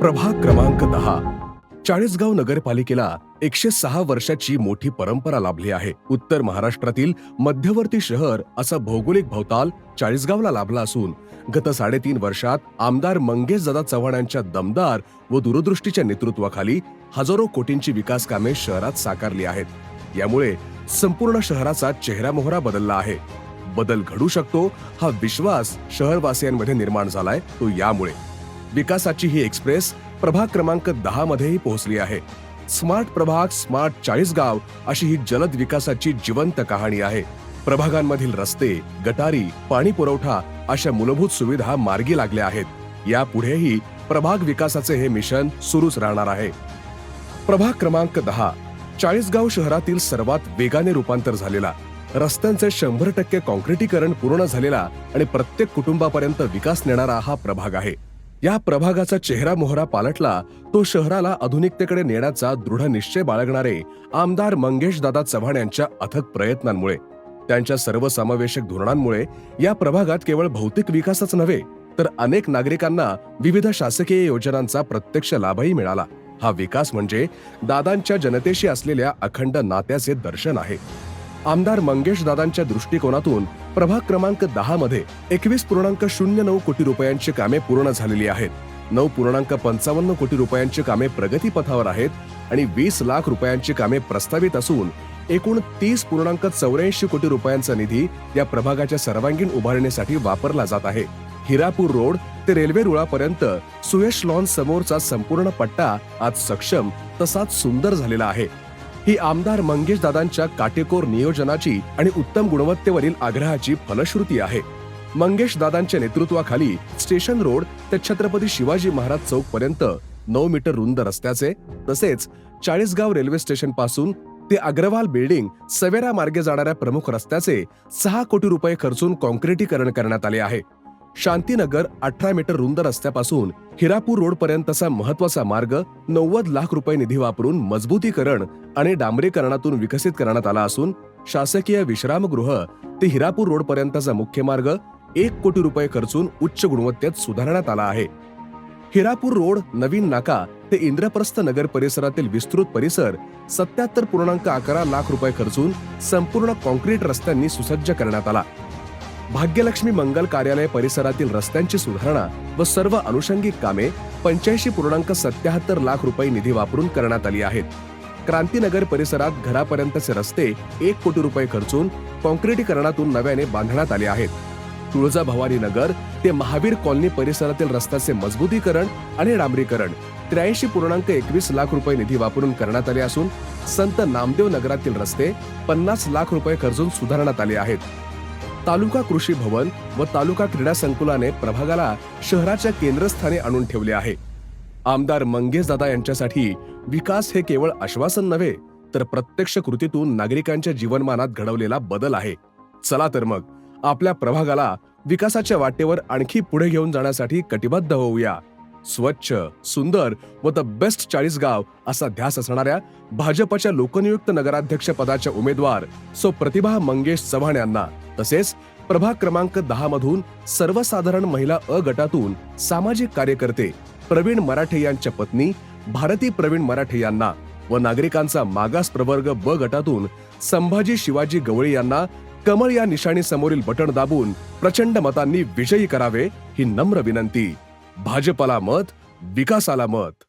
प्रभाग क्रमांक दहा. चाळीसगाव नगरपालिकेला एकशे सहा वर्षाची मोठी परंपरा लाभली आहे. उत्तर महाराष्ट्रातील मध्यवर्ती शहर असा भौगोलिक भवताल चाळीसगावला लाभला असून गत साडेतीन वर्षात आमदार मंगेश दादा चव्हाण यांच्या दमदार व दूरदृष्टीच्या नेतृत्वाखाली हजारो कोटींची विकास कामे शहरात साकारली आहेत. यामुळे संपूर्ण शहराचा चेहरामोहरा बदलला आहे. बदल घडू शकतो हा विश्वास शहरवासियांमध्ये निर्माण झालाय तो यामुळे. विकासाची ही एक्सप्रेस प्रभाग क्रमांक दहा मध्येही पोहोचली आहे. स्मार्ट प्रभाग स्मार्ट चाळीसगाव अशी ही जलद विकासाची जिवंत कहाणी आहे. प्रभागांमधील रस्ते गटारी पाणी पुरवठा अशा मूलभूत सुविधा मार्गी लागल्या आहेत. यापुढेही प्रभाग विकासाचे हे मिशन सुरूच राहणार आहे. प्रभाग क्रमांक दहा चाळीसगाव शहरातील सर्वात वेगाने रूपांतर झालेला. रस्त्यांचे शंभर टक्के कॉन्क्रिटीकरण पूर्ण झालेला आणि प्रत्येक कुटुंबापर्यंत विकास नेणारा हा प्रभाग आहे. या प्रभागाचा चेहरा मोहरा पालटला तो शहराला आधुनिकतेकडे नेण्याचा दृढ निश्चय बाळगणारे आमदार मंगेश दादा चव्हाण यांच्या अथक प्रयत्नांमुळे. त्यांच्या सर्वसमावेशक धोरणांमुळे या प्रभागात केवळ भौतिक विकासच नव्हे तर अनेक नागरिकांना विविध शासकीय योजनांचा प्रत्यक्ष लाभही मिळाला. हा विकास म्हणजे दादांच्या जनतेशी असलेल्या अखंड नात्याचे दर्शन आहे. आमदार मंगेश दादांच्या दृष्टिकोनातून प्रभाग क्रमांक दहा मध्ये एकवीस पूर्णांक शून्य नऊ कोटी रुपयांची कामे पूर्ण झालेली आहेत. नऊ पूर्णांक पंचावन्न कोटी रुपयांची कामे प्रगतीपथावर आहेत आणि वीस लाख रुपयांची कामे प्रस्तावित असून एकूण तीस पूर्णांक चौऱ्याऐंशी कोटी रुपयांचा निधी या प्रभागाच्या सर्वांगीण उभारणीसाठी वापरला जात आहे. हिरापूर रोड ते रेल्वे रुळापर्यंत सुयश लॉन समोरचा संपूर्ण पट्टा आज सक्षम तसाच सुंदर झालेला आहे. ही आमदार मंगेश दादांच्या काटेकोर नियोजनाची आणि उत्तम गुणवत्तेवरील आग्रहाची फलश्रुती आहे. मंगेश दादांच्या नेतृत्वाखाली स्टेशन रोड ते छत्रपती शिवाजी महाराज चौक पर्यंत नऊ मीटर रुंद रस्त्याचे तसेच चाळीसगाव रेल्वे स्टेशनपासून ते अग्रवाल बिल्डिंग सवेरा मार्गे जाणाऱ्या प्रमुख रस्त्याचे सहा कोटी रुपये खर्चून कॉन्क्रिटीकरण करण्यात आले आहे. शांतीनगर अठरा मीटर रुंद रस्त्यापासून हिरापूर रोड पर्यंतचा महत्त्वाचा मार्ग नव्वद लाख रुपये निधी वापरून मजबूतीकरण आणि डांबरीकरणातून विकसित करण्यात आला असून शासकीय विश्रामगृह ते हिरापूर रोड पर्यंतचा मुख्य मार्ग एक कोटी रुपये खर्चून उच्च गुणवत्तेत सुधारण्यात आला आहे. हिरापूर रोड नवीन नाका ते इंद्रप्रस्थ नगर परिसरातील विस्तृत परिसर सत्याहत्तर पूर्णांक अकरा लाख रुपये खर्चून संपूर्ण कॉन्क्रीट रस्त्यांनी सुसज्ज करण्यात आला. भाग्यलक्ष्मी मंगल कार्यालय परिसरातील रस्त्यांची सुधारणा व सर्व अनुषंगिक कामे पंच्याऐंशी पूर्णांक सत्याहत्तर लाख रुपये निधी वापरून करण्यात आली आहेत. क्रांतीनगर परिसरात घरापर्यंतचे रस्ते एक कोटी रुपये खर्चून कॉन्क्रिटीकरणातून नव्याने बांधण्यात आले आहेत. तुळजाभवानी नगर ते महावीर कॉलनी परिसरातील रस्त्याचे मजबूतीकरण आणि डांबरीकरण त्र्याऐंशी पूर्णांक एकवीस लाख रुपये निधी वापरून करण्यात आले असून संत नामदेव नगरातील रस्ते पन्नास लाख रुपये खर्चून सुधारण्यात आले आहेत. तालुका कृषी भवन व तालुका क्रीडा संकुलाने प्रभागाला शहराच्या केंद्रस्थानी आणून ठेवले आहे. आमदार मंगेश दादा यांच्यासाठी विकास हे केवळ आश्वासन नव्हे तर प्रत्यक्ष कृतीतून नागरिकांच्या जीवनमानात घडवलेला बदल आहे. चला तर मग आपल्या प्रभागाला विकासाच्या वाटेवर आणखी पुढे घेऊन जाण्यासाठी कटिबद्ध होऊया. स्वच्छ सुंदर व द बेस्ट चाळीस गाव असा ध्यास असणाऱ्या भाजपच्या लोकनियुक्त नगराध्यक्ष पदाच्या उमेदवार सो प्रतिभा मंगेश चव्हाण यांना तसेच प्रभाग क्रमांक दहा मधून सर्वसाधारण महिला अ गटातून सामाजिक कार्यकर्ते प्रवीण मराठे यांच्या पत्नी भारती प्रवीण मराठे यांना व नागरिकांचा मागास प्रवर्ग ब गटातून संभाजी शिवाजी गवळी यांना कमळ या निशाणी समोरील बटण दाबून प्रचंड मतांनी विजयी करावे ही नम्र विनंती. भाजपला मत विकासाला मत.